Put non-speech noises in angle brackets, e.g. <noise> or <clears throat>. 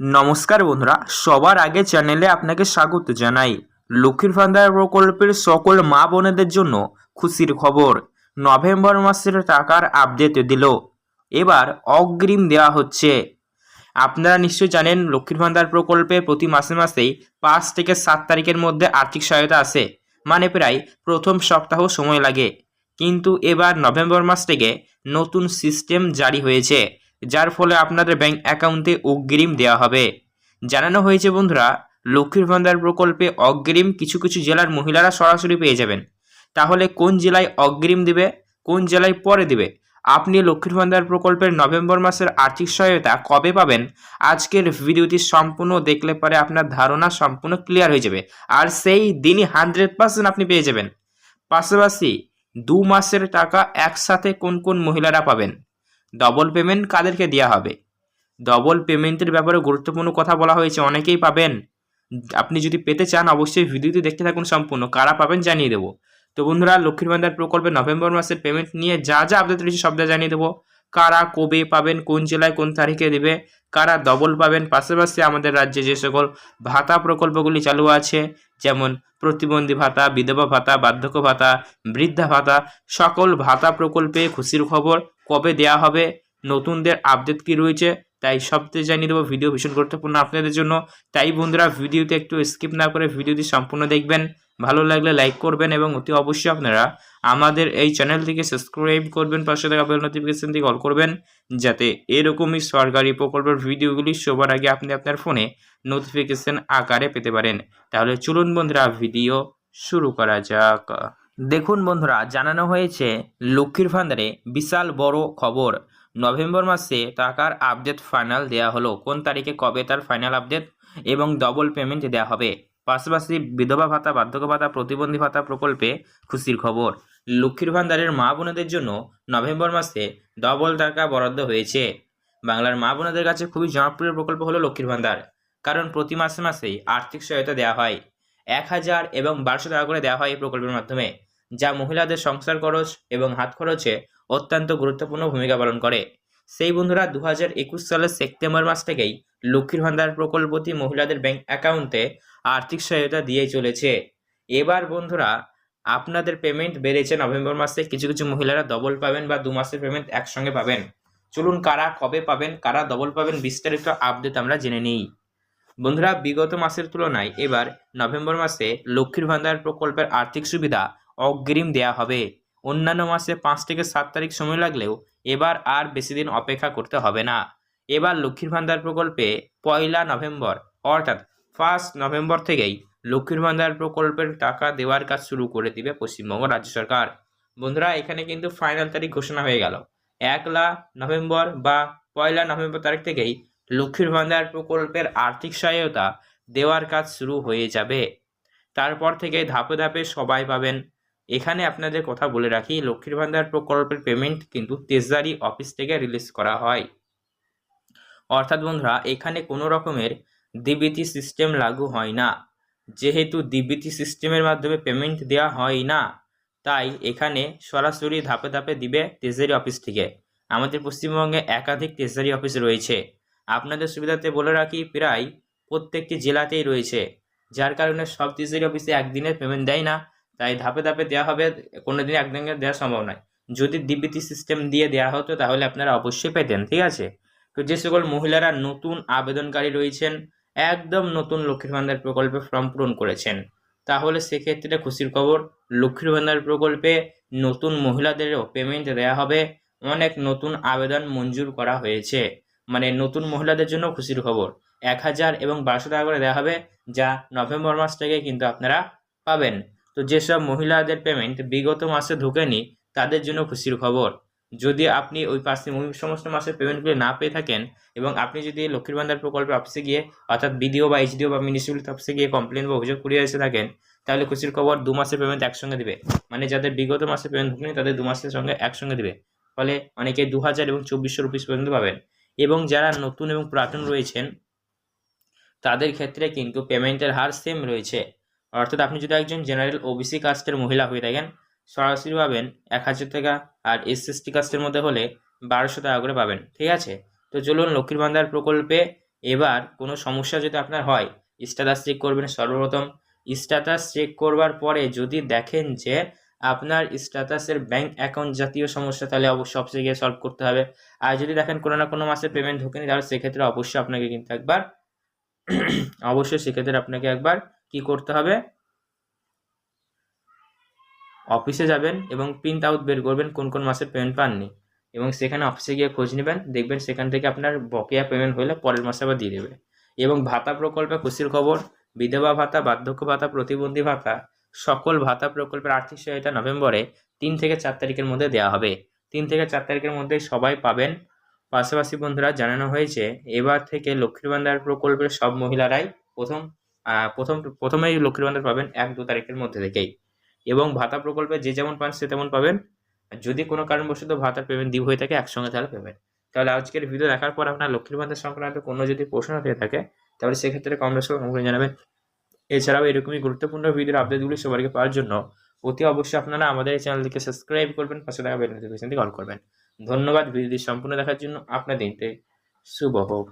নমস্কার বন্ধুরা, সবার আগে চ্যানেলে আপনাকে স্বাগত জানাই। লক্ষ্মীর ভান্ডার প্রকল্পের সকল মা বোনেদের জন্য খুশির খবর। নভেম্বর মাসের টাকার আপডেট দিল। এবার অগ্রিম দেওয়া হচ্ছে। আপনারা নিশ্চয়ই জানেন, লক্ষ্মীর ভান্ডার প্রকল্পে প্রতি মাসে মাসেই পাঁচ থেকে সাত তারিখের মধ্যে আর্থিক সহায়তা আসে। মানে প্রায় প্রথম সপ্তাহ সময় লাগে। কিন্তু এবার নভেম্বর মাস থেকে নতুন সিস্টেম জারি হয়েছে। যার ফলে আপনাদের ব্যাংক অ্যাকাউন্টে অগ্রিম দেওয়া হবে। জানানো হয়েছে বন্ধুরা, লক্ষ্মীর ভান্ডার প্রকল্পে অগ্রিম কিছু কিছু জেলার মহিলারা সরাসরি পেয়ে যাবেন। তাহলে কোন জেলায় অগ্রিম দিবে, কোন জেলায় পরে দিবে? আপনি লক্ষ্মীর ভান্ডার প্রকল্পের নভেম্বর মাসের আর্থিক সহায়তা কবে পাবেন? আজকের ভিডিওটি সম্পূর্ণ দেখলে পরে আপনার ধারণা সম্পূর্ণ ক্লিয়ার হয়ে যাবে। আর সেই দিনই হান্ড্রেড পার্সেন্ট আপনি পেয়ে যাবেন। পাশাপাশি দু মাসের টাকা একসাথে কোন কোন মহিলারা পাবেন? ডবল পেমেন্ট কাদেরকে দেওয়া হবে? ডবল পেমেন্টের ব্যাপারে গুরুত্বপূর্ণ কথা বলা হয়েছে, অনেকেই পাবেন। আপনি যদি পেতে চান, অবশ্যই ভিডিওটি দেখতে থাকুন সম্পূর্ণ। কারা পাবেন জানিয়ে দেবো। তো বন্ধুরা, লক্ষ্মীর ভান্ডার প্রকল্পে নভেম্বর মাসের পেমেন্ট নিয়ে যা যা আপডেট রয়েছে সবটা জানিয়ে দেবো। কারা কবে পাবেন, কোন জেলায় কোন তারিখে দেবে, কারা ডবল পাবেন, পাশাপাশি আমাদের রাজ্যে যে সকল ভাতা প্রকল্পগুলি চালু আছে, যেমন প্রতিবন্ধী ভাতা, বিধবা ভাতা, বার্ধক্য ভাতা, বৃদ্ধা ভাতা, সকল ভাতা প্রকল্পে খুশির খবর কবে দেয়া হবে, নতুনদের আপডেট কি রয়েছে, তাই সবচেয়ে জানিয়ে দেবো। ভিডিও ভীষণ গুরুত্বপূর্ণ আপনাদের জন্য। তাই বন্ধুরা, ভিডিওতে একটু স্কিপ না করে ভিডিওটি সম্পূর্ণ দেখবেন। ভালো লাগলে লাইক করবেন এবং অতি অবশ্যই আপনারা আমাদের এই চ্যানেলটিকে সাবস্ক্রাইব করবেন, পাশে থাকা বেল নোটিফিকেশনটি কল করবেন, যাতে এরকমই সরকারি প্রকল্পের ভিডিওগুলি সবার আগে আপনি আপনার ফোনে নোটিফিকেশন আকারে পেতে পারেন। তাহলে চলুন বন্ধুরা ভিডিও শুরু করা যাক। দেখুন বন্ধুরা, জানানো হয়েছে লক্ষ্মীর ভান্ডারে বিশাল বড় খবর। নভেম্বর মাসে টাকার আপডেট ফাইনাল দেওয়া হলো। কোন তারিখে কবে তার ফাইনাল আপডেট এবং ডবল পেমেন্ট দেওয়া হবে? পাশাপাশি বিধবা ভাতা, বার্ধক্য ভাতা, প্রতিবন্ধী ভাতা প্রকল্পে খুশির খবর। লক্ষ্মীর ভান্ডারের মা বোনেদের জন্য নভেম্বর মাসে ডবল টাকা বরাদ্দ হয়েছে। বাংলার মা বোনেদের কাছে খুবই জনপ্রিয় প্রকল্প হলো লক্ষ্মীর ভান্ডার, কারণ প্রতি মাসে মাসেই আর্থিক সহায়তা দেওয়া হয়। এক হাজার এবং বারোশো টাকা করে দেওয়া হয় এই প্রকল্পের মাধ্যমে, যা মহিলাদের সংসার খরচ এবং হাত খরচে অত্যন্ত গুরুত্বপূর্ণ ভূমিকা পালন করে। সেই বন্ধুরা দু হাজার একুশ সালের সেপ্টেম্বর মাস থেকেই লক্ষ্মীর ভান্ডার প্রকল্পটি মহিলাদের ব্যাংক অ্যাকাউন্টে আর্থিক সহায়তা দিয়ে চলেছে। এবার বন্ধুরা, আপনাদের পেমেন্ট বেড়েছে নভেম্বর মাসে, কিছু কিছু মহিলারা ডবল পাবেন বা দু মাসের পেমেন্ট একসঙ্গে পাবেন। চলুন কারা কবে পাবেন, কারা ডবল পাবেন বিস্তারিত আপডেট আমরা জেনে নিই। বন্ধুরা, বিগত মাসের তুলনায় এবার নভেম্বর মাসে লক্ষ্মীর ভান্ডার প্রকল্পের আর্থিক সুবিধা অগ্রিম দেয়া হবে। অন্যান্য মাসে পাঁচ থেকে সাত তারিখ সময় লাগলেও এবার আর বেশি দিন অপেক্ষা করতে হবে না। এবার লক্ষ্মীর ভান্ডার প্রকল্পে পয়লা নভেম্বর, অর্থাৎ ফার্স্ট নভেম্বর থেকেই লক্ষ্মীর ভান্ডার প্রকল্পের টাকা দেওয়ার কাজ শুরু করে দিবে পশ্চিমবঙ্গ রাজ্য সরকার। বন্ধুরা, এখানে কিন্তু ফাইনাল তারিখ ঘোষণা হয়ে গেল। একলা নভেম্বর বা পয়লা নভেম্বর তারিখ থেকেই লক্ষ্মীর ভান্ডার প্রকল্পের আর্থিক সহায়তা দেওয়ার কাজ শুরু হয়ে যাবে। তারপর থেকে ধাপে ধাপে সবাই পাবেন। এখানে আপনাদের কথা বলে রাখি, লক্ষ্মীর ভান্ডার প্রকল্পের পেমেন্ট কিন্তু তেজারি অফিস থেকে রিলিজ করা হয়। অর্থাৎ বন্ধুরা, এখানে কোনো রকমের ডিবিটি সিস্টেম লাগু হয় না। যেহেতু ডিবিটি সিস্টেমের মাধ্যমে পেমেন্ট দেওয়া হয় না, তাই এখানে সরাসরি ধাপে ধাপে দিবে ট্রেজারি অফিস থেকে। আমাদের পশ্চিমবঙ্গে একাধিক ট্রেজারি অফিস রয়েছে। আপনাদের সুবিধাতে বলে রাখি, প্রায় প্রত্যেকটি জেলাতেই রয়েছে। যার কারণে সব ট্রেজারি অফিসে একদিনের পেমেন্ট দেয় না, তাই ধাপে ধাপে দেওয়া হবে কোনো দিন একদিনে দেওয়া সম্ভব নয়। যদি ডিবিটি সিস্টেম দিয়ে দেওয়া হতো, তাহলে আপনারা অবশ্যই পেতেন, ঠিক আছে? যে সকল মহিলারা নতুন আবেদনকারী রয়েছেন, একদম নতুন লক্ষ্মীর ভান্ডার প্রকল্পে ফর্ম পূরণ করেছেন। তাহলে সেক্ষেত্রে খুশির খবর, লক্ষ্মীর ভান্ডার প্রকল্পে নতুন মহিলাদেরও পেমেন্ট দেওয়া হবে। অনেক নতুন আবেদন মঞ্জুর করা হয়েছে। মানে নতুন মহিলাদের জন্য খুশির খবর। এক হাজার এবং বারোশো টাকা করে দেওয়া হবে, যা নভেম্বর মাস থেকে কিন্তু আপনারা পাবেন। তো যেসব মহিলাদের পেমেন্ট বিগত মাসে ঢোকেনি, তাদের জন্য খুশির খবর। যদি আপনি ওই ওই সমস্ত মাসের পেমেন্টগুলি না পেয়ে থাকেন এবং আপনি যদি লক্ষ্মীর ভান্ডার প্রকল্পে অফিসে গিয়ে অর্থাৎ বিডিও বা এইচডিও বা মিউনিসিপ্যালিটি অফিসে গিয়ে কমপ্লেন বা অভিযোগ করিয়ে এসে থাকেন, তাহলে খুশির খবর দু মাসের পেমেন্ট একসঙ্গে দিবে। মানে যাদের বিগত মাসে পেমেন্ট ঢুকেনি তাদের দু মাসের সঙ্গে একসঙ্গে দিবে। ফলে অনেকে দু হাজার এবং চব্বিশশো রুপিস পর্যন্ত পাবেন। এবং যারা নতুন এবং পুরাতন রয়েছেন, তাদের ক্ষেত্রে কিন্তু পেমেন্টের হার সেম রয়েছে। অর্থাৎ আপনি যদি একজন জেনারেল ওবিসি কাস্টের মহিলা হয়ে থাকেন সরাসরি পাবেন এক হাজার টাকা আর এসএসটি কাস্টের মধ্যে হলে বারোশো টাকা করে পাবেন, ঠিক আছে? তো চলুন লক্ষ্মীর ভান্ডার প্রকল্পে এবার কোনো সমস্যা যদি আপনার হয় স্ট্যাটাস চেক করবেন সর্বপ্রথম। স্ট্যাটাস চেক করবার পরে যদি দেখেন যে আপনার স্ট্যাটাসের ব্যাংক অ্যাকাউন্ট জাতীয় সমস্যা, তাহলে অবশ্যই অফিসে গিয়ে সলভ করতে হবে। আর যদি দেখেন কোনো না কোনো মাসে পেমেন্ট ঢোকেনি, তাহলে সেক্ষেত্রে অবশ্যই আপনাকে কিন্তু একবার <clears throat> অবশ্যই সেক্ষেত্রে আপনাকে একবার কি করতে হবে অফিসে যাবেন এবং প্রিন্ট আউট বের করবেন কোন কোন মাসের পেমেন্ট পাননি। এবং সেখানে অফিসে গিয়ে খোঁজ নেবেন, দেখবেন সেখান থেকে আপনার বকেয়া পেমেন্ট হলে পরের মাসে আবার দিয়ে দেবে। এবং ভাতা প্রকল্পে খুশির খবর, বিধবা ভাতা, বার্ধক্য ভাতা, প্রতিবন্ধী ভাতা, সকল ভাতা প্রকল্পের আর্থিক সহায়তা নভেম্বরে তিন থেকে চার তারিখের মধ্যে দেওয়া হবে। তিন থেকে চার তারিখের মধ্যে সবাই পাবেন। পাশাপাশি বন্ধুরা, জানানো হয়েছে, এবার থেকে লক্ষ্মীর ভান্ডার প্রকল্পের সব মহিলারাই প্রথম প্রথম, প্রথমেই লক্ষ্মীর ভান্ডার পাবেন এক দু তারিখের মধ্যে থেকেই। এবং ভাতা প্রকল্পে যে যেমন পান সে তেমন পাবেন। আর যদি কোনো কারণবশত ভাতার পেমেন্ট ডিউ হয়ে থাকে, একসঙ্গে তাহলে পেমেন্ট তাহলে আজকের ভিডিও দেখার পর আপনার লক্ষ্মীর ভান্ডার সংক্রান্ত কোনো যদি প্রশ্ন থেকে থাকে, তাহলে সেক্ষেত্রে কমেন্টস করে জানাবেন। এছাড়াও এরকমই গুরুত্বপূর্ণ ভিডিওর আপডেটগুলি সবাইকে পাওয়ার জন্য অতি অবশ্যই আপনারা আমাদের এই চ্যানেলটিকে সাবস্ক্রাইব করবেন, পাশে থাকা বেল নোটিফিকেশনটি অল করবেন। ধন্যবাদ ভিডিওটি সম্পূর্ণ দেখার জন্য। আপনার দিনটি শুভ হোক।